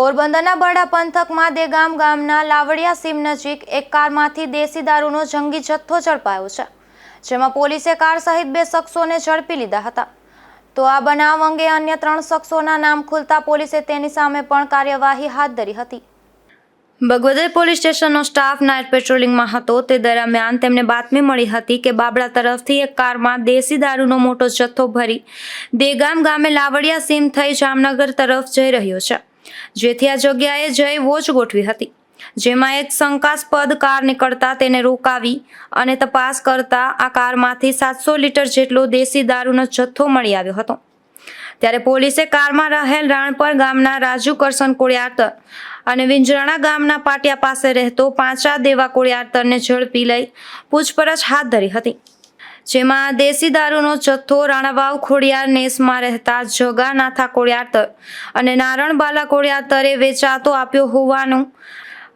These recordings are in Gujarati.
પોરબંદરના બરડા પંથકમાં દેગામ ગામના લાવડિયા સીમ નજીક એક કારમાંથી દેશી દારૂનો જંગી જથ્થો ઝડપાયો છે, જેમાં પોલીસે કાર સહિત બે શખ્સોને ઝડપી લીધા હતા. તો આ બનાવ અંગે અન્ય ત્રણ શખ્સોના નામ ખુલતા પોલીસે તેની સામે પણ કાર્યવાહી હાથ ધરી હતી. બગવદર પોલીસ સ્ટેશનનો સ્ટાફ નાઇટ પેટ્રોલિંગમાં હતો. તે દરમિયાન તેમને બાતમી મળી હતી કે બાબડા તરફથી એક કારમાં દેશી દારૂનો મોટો જથ્થો ભરી દેગામ ગામે લાવડિયા સીમ થઈ જામનગર તરફ જઈ રહ્યો છે. જેથી આ જગ્યાએ જઈ વોચ ગોઠવી હતી. જેમાં એક શંકાસ્પદ કાર નીકળતા તેને રોકાવી અને તપાસ કરતા આ કારમાંથી સાતસો લીટર જેટલો દેશી દારૂનો જથ્થો મળી આવ્યો હતો. ત્યારે પોલીસે કારમાં રહેલ રાણપર ગામના રાજુ કરશન કોળિયાતર અને વિંજરાણા ગામના પાટિયા પાસે રહેતો પાંચા દેવા કોળિયાતરને ઝડપી લઈ પૂછપરછ હાથ ધરી હતી. જેમાં દેશી દારૂનો જથ્થો રાણાવાવ ખોડિયાર નેસમાં રહેતા જગા નાથા કોળિયાતર અને નારણબાલા કોળિયાતરે વેચાતો આપ્યો હોવાનું.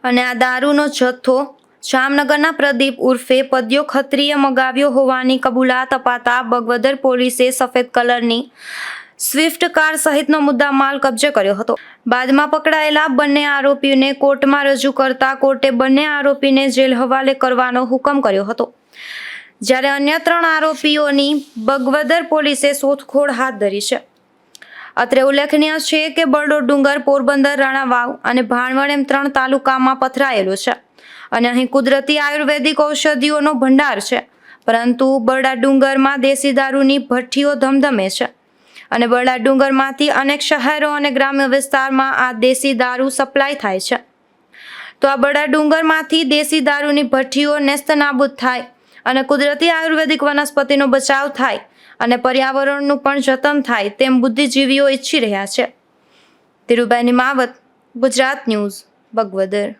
અને આ દારૂનો જથ્થો જામનગરના પ્રદીપ ઉર્ફે પદ્યો ખત્રીએ મગાવ્યો હોવાની કબૂલાત અપાતા બગવદર પોલીસે સફેદ કલરની સ્વિફ્ટ કાર સહિતનો મુદ્દા માલ કબજે કર્યો હતો. બાદમાં પકડાયેલા બંને આરોપીઓને કોર્ટમાં રજૂ કરતા કોર્ટે બંને આરોપીને જેલ હવાલે કરવાનો હુકમ કર્યો હતો. જ્યારે અન્ય ત્રણ આરોપીઓની બગવદર પોલીસે શોધખોળ હાથ ધરી છે. અત્રે ઉલ્લેખનીય છે કે બરડો ડુંગર, પોરબંદર, રાણાવાવ અને ભાણવડ એમ ત્રણ તાલુકામાં પથરાયેલો છે અને અહીં કુદરતી આયુર્વેદિક ઔષધિઓનો ભંડાર છે. પરંતુ બરડા ડુંગરમાં દેશી દારૂની ભઠ્ઠીઓ ધમધમે છે અને બરડા ડુંગરમાંથી અનેક શહેરો અને ગ્રામ્ય વિસ્તારમાં આ દેશી દારૂ સપ્લાય થાય છે. તો આ બરડા ડુંગરમાંથી દેશી દારૂની ભઠ્ઠીઓ નેસ્તનાબૂદ થાય અને કુદરતી આયુર્વેદિક વનસ્પતિનો બચાવ થાય અને પર્યાવરણનું પણ જતન થાય તેમ બુદ્ધિજીવીઓ ઈચ્છી રહ્યા છે. ધીરુભાઈની માવત, ગુજરાત ન્યૂઝ, બગવદર.